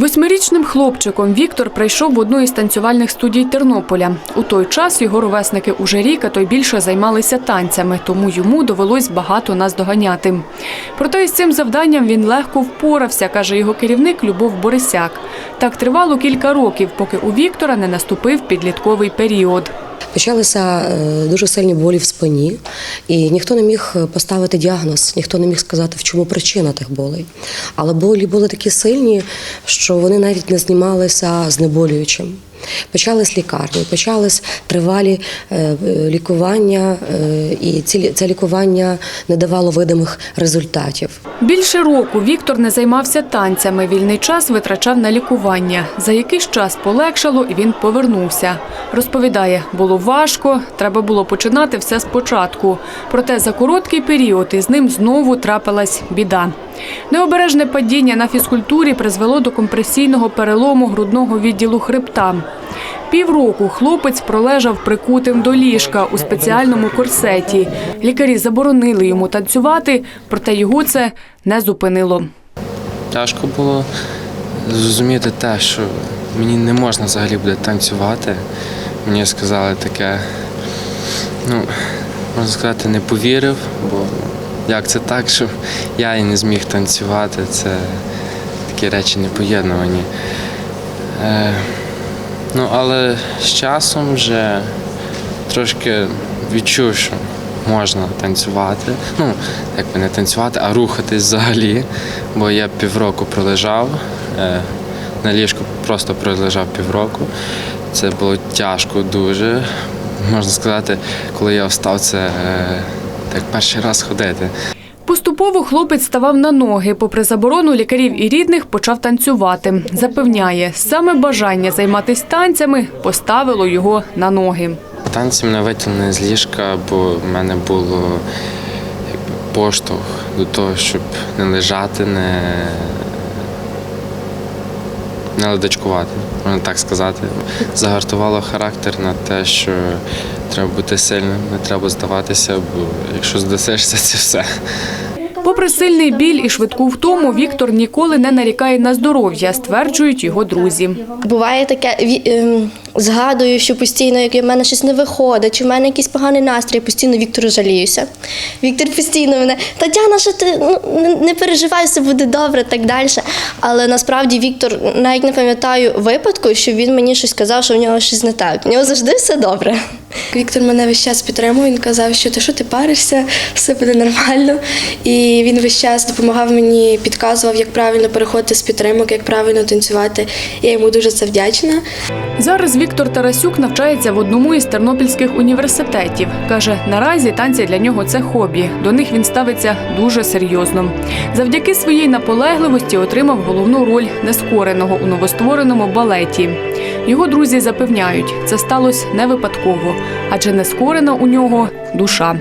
Восьмирічним хлопчиком Віктор прийшов в одну із танцювальних студій Тернополя. У той час його ровесники уже рік, а то й більше займалися танцями, тому йому довелось багато нас доганяти. Проте із цим завданням він легко впорався, каже його керівник Любов Борисяк. Так тривало кілька років, поки у Віктора не наступив підлітковий період. Почалися е, дуже сильні болі в спині, і ніхто не міг поставити діагноз, ніхто не міг сказати, в чому причина тих болей. Але болі були такі сильні, що вони навіть не знімалися знеболюючим. Почались лікарні, почались тривалі е, лікування, е, і це лікування не давало видимих результатів. Більше року Віктор не займався танцями. Вільний час витрачав на лікування. За якийсь час полегшало, і він повернувся. Розповідає, було важко, треба було починати все спочатку. Проте за короткий період із ним знову трапилась біда. Необережне падіння на фізкультурі призвело до компресійного перелому грудного відділу хребта. Півроку хлопець пролежав прикутим до ліжка у спеціальному корсеті. Лікарі заборонили йому танцювати, проте його це не зупинило. Тяжко було зрозуміти те, що мені не можна взагалі буде танцювати. Мені сказали таке, ну, можна сказати, не повірив, бо як це так, що я і не зміг танцювати, це такі речі не поєднувані. Е, ну, але з часом вже трошки відчув, що можна танцювати. Ну, як би не танцювати, а рухатись взагалі. Бо я півроку пролежав, е, на ліжку просто пролежав півроку. Це було тяжко дуже. Можна сказати, коли я встав, це е, так перший раз ходити. Поступово хлопець ставав на ноги. Попри заборону лікарів і рідних, почав танцювати. Запевняє, саме бажання займатися танцями поставило його на ноги. Танці мене витягнули з ліжка, бо в мене було поштовх до того, щоб не лежати, не, не ледачкувати, можна так сказати. Загартувало характер на те, що треба бути сильним, не треба здаватися, бо якщо здасишся, це все. Попри сильний біль і швидку втому, Віктор ніколи не нарікає на здоров'я, стверджують його друзі. Буває таке, ем, згадую, що постійно, як в мене щось не виходить, чи в мене якийсь поганий настрій, я постійно Віктору жаліюся. Віктор постійно мене, Тетяна, що ти ну, не- переживай, все буде добре, так далі. Але насправді Віктор навіть не пам'ятаю випадку, що він мені щось казав, що в нього щось не так. У нього завжди все добре. Віктор мене весь час підтримував. Він казав, що ти що ти паришся, все буде нормально. І він весь час допомагав мені, підказував, як правильно переходити з підтримок, як правильно танцювати. Я йому дуже це вдячна. Зараз Віктор Тарасюк навчається в одному із тернопільських університетів. Каже, наразі танці для нього це хобі. До них він ставиться дуже серйозно. Завдяки своїй наполегливості отримав головну роль нескореного у новоствореному балеті. Його друзі запевняють, це сталося не випадково, адже нескорена у нього душа.